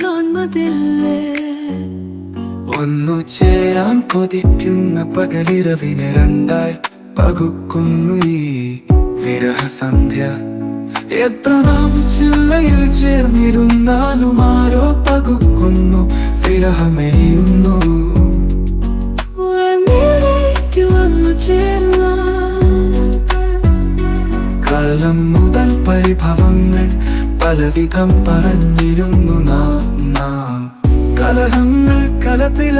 കാൺമതില്ലേ ഒന്നു ചേരാൻ കൊതിക്കുന്ന പകലിരവിനെ രണ്ടായി പകുക്കുന്നു ഈ വിരഹസന്ധ്യ. എത്ര നാം ചില്ലയിൽ ചേർന്നിരുന്നാലും ആരോ പകുക്കുന്നു വിരഹമെയ്യുന്നു കാലം മുതൽ പരിഭവങ്ങൾ പലവിധം പറഞ്ഞിരുന്നു നാം നാം. കലഹങ്ങൾ കലപില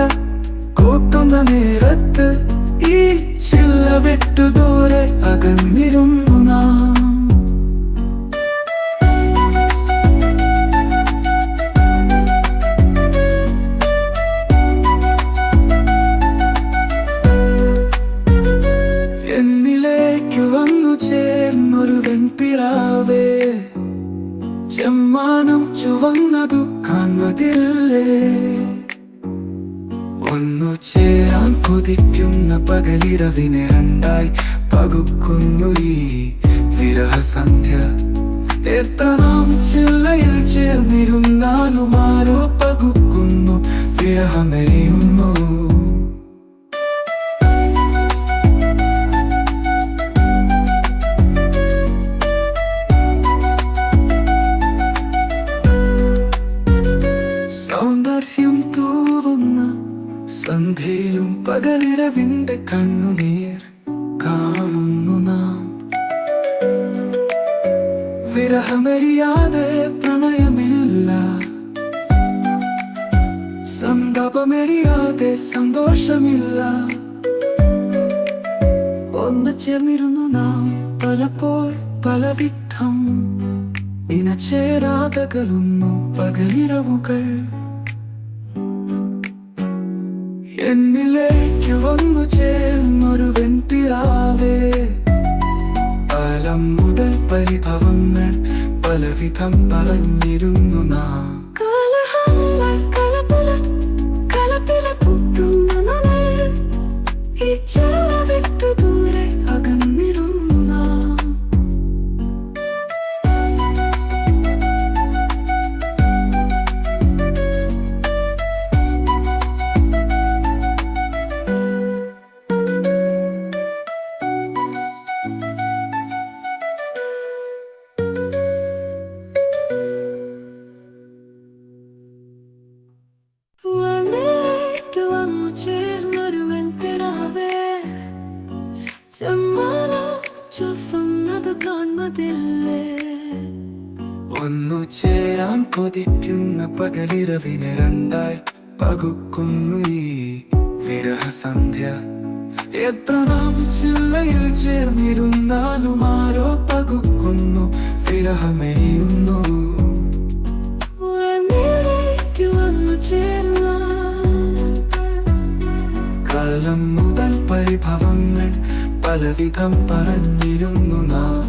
കൂട്ടുന്ന നേരത്ത് ഈ ചില്ല വിട്ടു ദൂരെ അകന്നിരുന്നു ചെമ്മാനം ചുവന്നതു കാണുന്നതില്ലേ ഒന്നു ചേരാൻ കൊതിക്കുന്ന പകലിരവിനെ രണ്ടായി പകുക്കുന്നു ഈ വിരഹസന്ധ്യ. എത്ര നാം ചില്ലയിൽ ചേർന്നിരുന്നാലും ആരോ പകുക്കുന്നു വിരഹമെയ്യുന്നു സന്ധ്യയിലും പകലിരവിന്റെ കണ്ണുനീർ കാണുന്നു നാം. വിരഹമരിയാതെ പ്രണയമില്ല. സന്താപമരിയാതെ സന്തോഷമില്ല. ഒന്ന് ചേർന്നിരുന്നു നാം പലപ്പോൾ പലവിധം. ഇനചേരാതകലുന്നു പകലിരവുകൾ എന്നിലേക്ക് വന്നു ചേർന്നൊരു വെൺപിറാവേ കാലം മുതൽ പരിഭവങ്ങൾ പലവിധം പറഞ്ഞിരുന്നു നാം. ചുവന്നത് കാൺമതില്ലേ ഒന്നു ചേരാൻ കൊതിക്കുന്ന പകലിരവിനെ രണ്ടായി പകുക്കുന്നു ഈ വിരഹസന്ധ്യ. എത്ര നാം ചില്ലയിൽ ചേർന്നിരുന്നാലും ആരോ പകുക്കുന്നു വിരഹമെയ്യുന്നു കാലം മുതൽ പരിഭവങ്ങൾ പലവിധം പറഞ്ഞിരുന്നു നാം